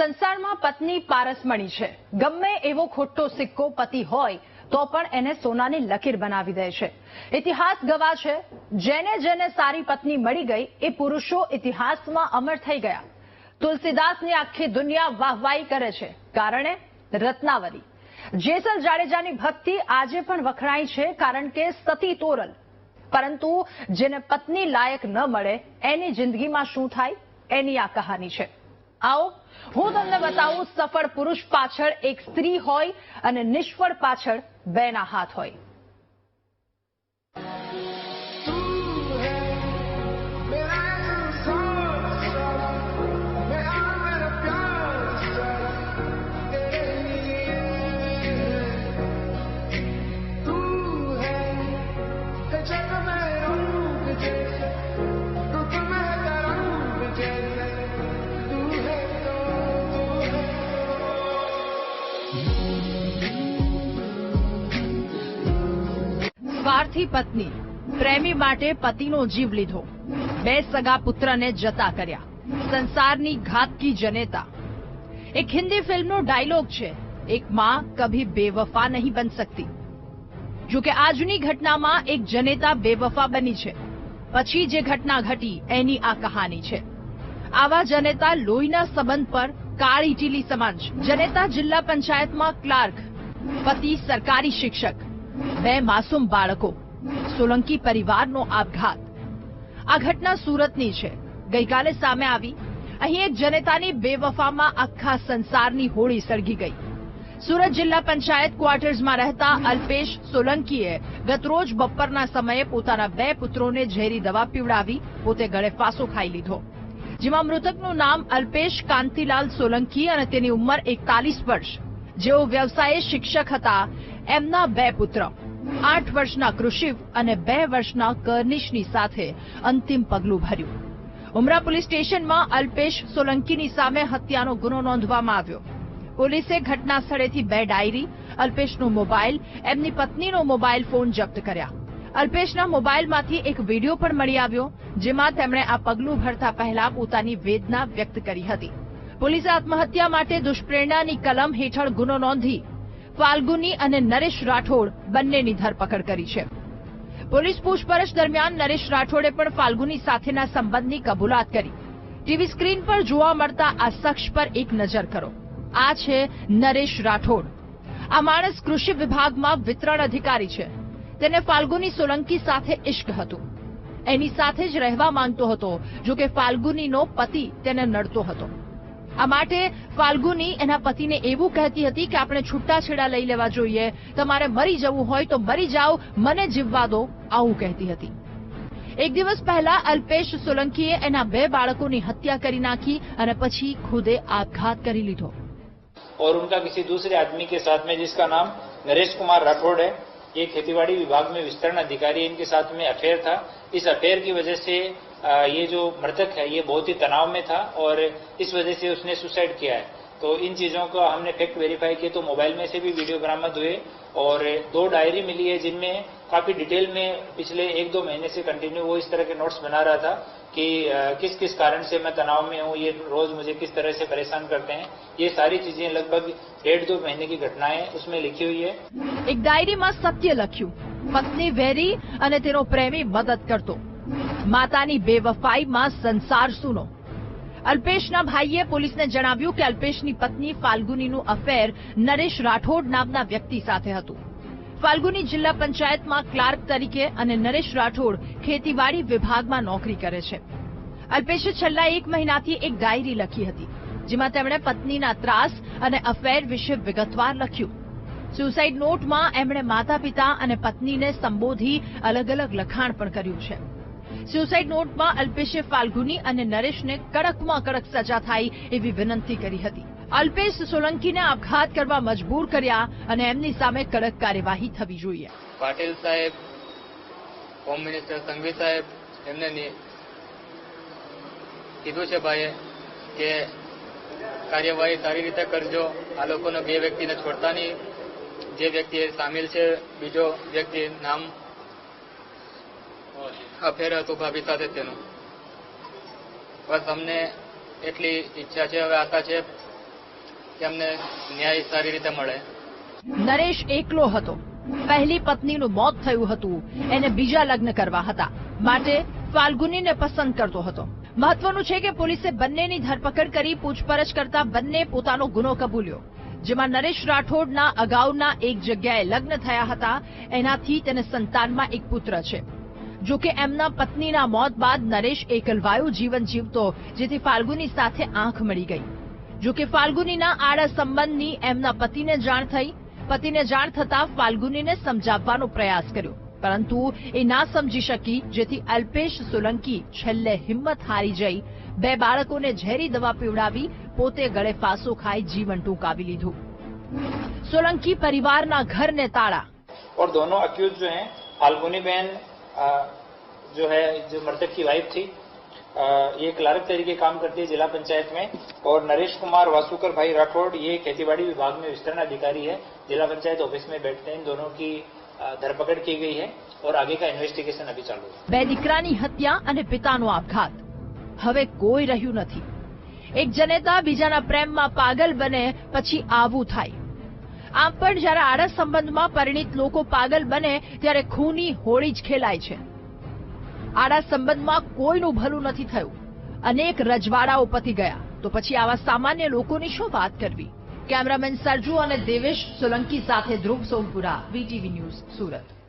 સંસારમાં પત્ની પારસમણી છે. ગમે એવો ખોટો સિક્કો પતિ હોય, તો પણ એને સોનાની લકીર બનાવી દે છે. ઇતિહાસ ગવા છે, જેને જેને સારી પત્ની મળી ગઈ, એ પુરુષો ઇતિહાસમાં અમર થઈ ગયા. તુલસીદાસની આખી દુનિયા વાહવાઈ કરે છે, કારણે રત્નાવલી. જેસલ જાડેજાની ભક્તિ આજે પણ વખણાય છે, કારણ કે સતી તોરલ. પરંતુ જેને પત્ની લાયક ન મળે, એની જિંદગીમાં શું થાય? એની આ કહાની છે. આવો. હું તમને બતાવું, સફળ પુરુષ પાછળ એક સ્ત્રી હોય અને નિષ્ફળ પાછળ બેના હાથ હોય. સાથી પત્ની, પ્રેમી માટે પતિનો જીવ લીધો. બે સગા પુત્રને જતા કર્યા. સંસારની ઘાતકી જનેતા. એક હિન્દી ફિલ્મનો ડાયલોગ છે, એક માં કભી બેવફા નહીં બન શકતી જો આજની ઘટનામાં એક જનેતા બેવફા બની છે. પછી જે ઘટના ઘટી, એની આ કહાની છે. આવા જનેતા લોહીના સંબંધ પર કાળી ટીલી સમાન છે. જનેતા જિલ્લા પંચાયતમાં ક્લાર્ક, પતિ સરકારી શિક્ષક બે માસૂમ બાળકો, સોલંકી પરિવારનો આપઘાત. આ ઘટના સુરતની છે. ગઈકાલે સામે આવી, અહીં એક જનતાની બેવફામાં આખા સંસારની હોળી સળગી ગઈ. સુરત જિલ્લા પંચાયત ક્વાર્ટર્સમાં રહેતા અલ્પેશ સોલંકીએ ગતરોજ બપોરના સમયે પોતાના બે પુત્રોને ઝેરી દવા પીવડાવી, પોતે ગળે ફાંસો ખાઈ લીધો. જેમાં મૃતકનું નામ અલ્પેશ કાંતિલાલ સોલંકી અને તેની ઉંમર એકતાલીસ વર્ષ. જેઓ વ્યવસાયે શિક્ષક હતા એમના બે પુત્ર, આઠ વર્ષના કૃષિવ અને બે વર્ષના કરનિશની સાથે અંતિમ પગલું ભર્યું. ઉમરા પોલીસ સ્ટેશનમાં અલ્પેશ સોલંકીની સામે હત્યાનો ગુનો નોંધવામાં આવ્યો. પોલીસે ઘટના સ્થળેથી બે ડાયરી, અલ્પેશનો મોબાઈલ, એમની પત્નીનો મોબાઈલ ફોન જપ્ત કર્યા. અલ્પેશના મોબાઈલમાંથી એક વીડિયો પણ મળી આવ્યો, જેમાં તેમણે આ પગલું ભરતા પહેલા પોતાની વેદના વ્યક્ત કરી હતી. પોલીસે આત્મહત્યા માટે દુષ્પ્રેરણાની કલમ હેઠળ ગુનો નોંધી ફાલ્ગુની અને નરેશ રાઠોડ બંનેની ધરપકડ કરી છે. પોલીસ પૂછપરછ દરમિયાન નરેશ રાઠોડે પણ ફાલ્ગુની સાથેના સંબંધની કબૂલાત કરી. ટીવી સ્ક્રીન પર જોવા મળતા આ શખ્સ પર એક નજર કરો. આ છે નરેશ રાઠોડ. આ માણસ કૃષિ વિભાગમાં વિતરણ અધિકારી છે. તેને ફાલ્ગુની સોલંકી સાથે ઇશ્ક હતું. એની સાથે જ રહેવા માંગતો હતો જો કે ફાલ્ગુનીનો પતિ તેને નડતો હતો. આ માટે ફાલ્ગુની એના પતિને એવું કહેતી હતી કે આપણે છૂટાછેડા લઈ લેવા જોઈએ તમારે મરી જવું હોય તો મરી જાઓ મને જીવવા દો આવું કહેતી હતી એક દિવસ પહેલા અલ્પેશ સોલંકીએ એના બે બાળકોની હત્યા કરી નાખી અને પછી ખુદે આપઘાત કરી લીધો और उनका किसी दूसरे आदमी के साथ में जिसका नाम नरेश कुमार राठौड़ है ये खेतीबाड़ी विभाग में विस्तरण अधिकारी है इनके साथ में अफेयर था इस अफेयर की वजह से अ, ये जो मृतक है ये बहुत ही तनाव में था और इस वजह से उसने सुसाइड किया है तो इन चीजों का हमने फैक्ट वेरीफाई किए तो मोबाइल में से भी वीडियो बरामद हुए और दो डायरी मिली है जिनमें काफी डिटेल में पिछले एक दो महीने से कंटिन्यू वो इस तरह के नोट्स बना रहा था कि अ, किस किस कारण से मैं तनाव में हूँ ये रोज मुझे किस तरह से परेशान करते हैं ये सारी चीजें लगभग डेढ़ दो महीने की घटनाएं उसमें लिखी हुई है એક ડાયરીમાં સત્ય લખ્યું પત્ની વેરી અને તેનો પ્રેમી મદદ કરતો માતાની બેવફાઈમાં સંસાર સુનો. અલ્પેશના ભાઈએ પોલીસને જણાવ્યું કે અલ્પેશની પત્ની ફાલ્ગુનીનું અફેર નરેશ રાઠોડ નામના વ્યક્તિ સાથે હતું. ફાલ્ગુની જિલ્લા પંચાયતમાં ક્લાર્ક તરીકે અને નરેશ રાઠોડ ખેતીવાડી વિભાગમાં નોકરી કરે છે. અલ્પેશે છેલ્લા એક મહિનાથી એક ડાયરી લખી હતી, જેમાં તેમણે પત્નીના ત્રાસ અને અફેર વિશે વિગતવાર લખ્યું. સુસાઇડ નોટમાં એમણે માતા પિતા અને પત્નીને સંબોધી અલગ અલગ લખાણ પણ કર્યું છે. સુસાઇડ નોટમાં અલ્પેશે ફાલ્ગુની અને નરેશને કડકમાં કડક સજા થાય એવી વિનંતી કરી હતી. અલ્પેશ સોલંકીને આપઘાત કરવા મજબૂર કર્યા અને એમની સામે કડક કાર્યવાહી થવી જોઈએ. પાટીલ સાહેબ હોમ મિનિસ્ટર સંઘવી સાહેબ, એમને કીધું છે ભાઈએ કે કાર્યવાહી સારી રીતે કરજો. આ લોકોને બે વ્યક્તિને છોડતા નહીં. જે વ્યક્તિ સામેલ છે, બીજો વ્યક્તિ નામ અફેર હતું ભાભી સાથે તેનું બસ અમને એટલી ઈચ્છા છે, હવે આશા છે કે અમને ન્યાય સારી રીતે મળે. નરેશ એકલો હતો. પહેલી પત્નીનું મોત થયું હતું, એને બીજા લગ્ન કરવા હતા. માટે ફાલ્ગુનીને પસંદ કરતો હતો. મહત્વનું છે કે પોલીસે બંનેની ધરપકડ કરી પૂછપરછ કરતા બંને પોતાનો ગુનો કબૂલ્યો. જેમાં નરેશ રાઠોડના અગાઉના એક જગ્યાએ લગ્ન થયા હતા, એનાથી તેને સંતાનમાં એક પુત્ર છે. જો કે એમના પત્નીના મોત બાદ નરેશ એકલવાયું જીવન જીવતો જેથી ફાલ્ગુની સાથે આંખ મળી ગઈ જો કે ફાલ્ગુનીના આડા સંબંધની એમના પતિને જાણ થઈ પતિને જાણ થતા ફાલ્ગુનીને સમજાવવાનો પ્રયાસ કર્યો પરંતુ એ ના સમજી શકી જેથી અલ્પેશ સોલંકી છેલ્લે હિંમત હારી જઈ બે બાળકોને ઝેરી દવા પીવડાવી પોતે ગળે ફાંસો ખાઈ જીવન ટૂંકાવી લીધું સોલંકી પરિવારના ઘરને તાળા और दोनों अक्यूज जो हैं फाल्गुनी बहन अ, जो है जो मृतक की वाइफ थी अ, ये क्लार्क तरीके काम करती है जिला पंचायत में और नरेश कुमार वासुकर भाई राठौड़ ये खेतीबाड़ी विभाग में विस्तरण अधिकारी है जिला पंचायत ऑफिस में बैठते हैं इन दोनों की अ, धरपकड़ की गई है और आगे का इन्वेस्टिगेशन अभी चालू है બે દીકરાની હત્યા અને પિતાનો આપઘાત હવે કોઈ રહ્યું નથી એક જનેતા બીજાના પ્રેમમાં પાગલ બને પછી આવું થાય આમ પણ જ્યારે આડા સંબંધમાં પરિણિત લોકો પાગલ બને, ત્યારે ખૂની હોળી જ ખેલાય છે. આડા સંબંધમાં કોઈનું ભલું નથી થયું. અનેક રજવાડાઓ પતી ગયા. તો પછી આવા સામાન્ય લોકોની શું વાત કરવી? કેમેરામેન સરજુ અને દેવેશ સોલંકી સાથે ધ્રુવ સોમપુરા, વીટીવી ન્યૂઝ, સુરત.